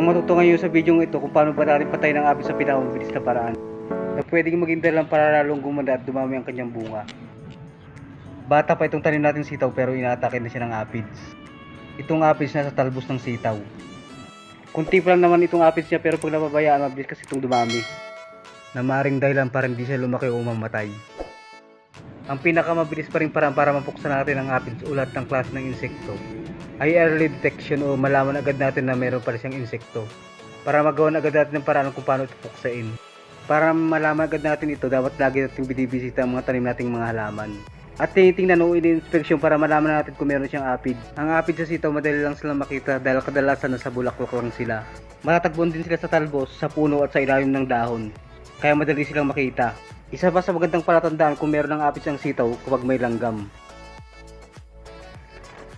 Ang matuto ngayon sa video ito kung paano ba natin patay ng apis sa pinakamabilis na paraan na pwedeng maging dalang para lalong gumanda at dumami ang kanyang bunga. Bata pa itong tanim natin sitaw pero inaatake na siya ng apids. Itong apids nasa talbos ng sitaw. Kunti pa lang naman itong apids niya pero pag napabayaan mabilis kasi itong dumami. Na maaaring dahilan para hindi siya lumaki o mamatay. Ang pinakamabilis pa rin paraan para mapuksan natin ang aphids o lahat ng klase ng insekto ay early detection o malaman agad natin na meron pala siyang insekto para magawa agad natin ng paraan kung paano ito puksain. Para malaman agad natin ito, dapat lagi natin binibisita ang mga tanim nating mga halaman. At tinitingnan o in-inspection para malaman natin kung meron siyang apid. Ang apid sa sitaw madali lang sila makita dahil kadalasan nasa bulaklak lang sila. Matatagpuan din sila sa talbos, sa puno at sa ilalim ng dahon. Kaya madali silang makita. Isa pa sa magandang palatandaan kung meron ng apid ang sitaw kapag may langgam.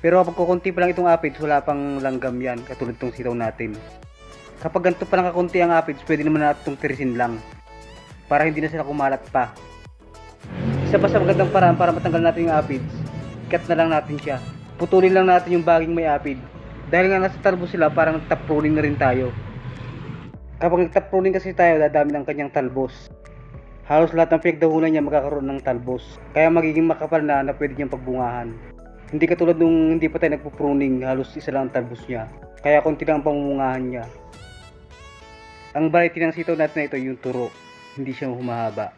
Pero kapag kukunti pa lang itong aphids, wala pang langgam yan, katulad itong sitaw natin. Kapag ganito pa lang kakunti ang aphids, pwede naman natin itong tirisin lang. Para hindi na sila kumalat pa. Isa pa sa magandang paraan para matanggal natin yung aphids, cut na lang natin siya. Putulin lang natin yung baging may aphid. Dahil nga nasa talbos sila, parang pruning na rin tayo. Kapag nag-top pruning kasi tayo, dadami ng kanyang talbos. Halos lahat ng pinagdahulan niya magkakaroon ng talbos. Kaya magiging makapal na na pwede niyang pagbungahan. Hindi katulad nung hindi pa tayo nagpo-pruning, halos isa lang ang talbos niya. Kaya konti lang ang pamumungahan niya. Ang variety ng sitaw natin na ito yung turo, hindi siya humahaba.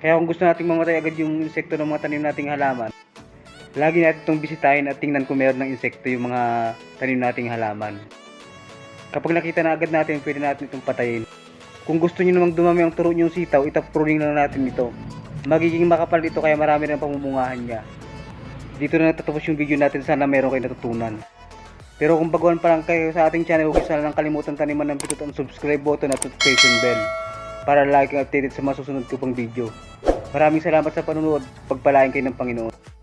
Kaya kung gusto nating mamatay agad yung insekto ng mga tanim nating halaman, lagi natin itong bisitahin at tingnan kung meron ng insekto yung mga tanim nating halaman. Kapag nakita na agad natin, pwede natin itong patayin. Kung gusto niyo namang dumami ang turo niyong sitaw, itap pruning lang natin ito. Magiging makapal ito kaya marami ang pamumungahan niya. Dito na natatapos yung video natin. Sana meron kayo natutunan. Pero kung baguhan pa lang kayo sa ating channel, huwag sana lang kalimutan taniman ng pitot ang subscribe button at notification bell para like and updated sa mga susunod ko pang video. Maraming salamat sa panonood. Pagpalain kayo ng Panginoon.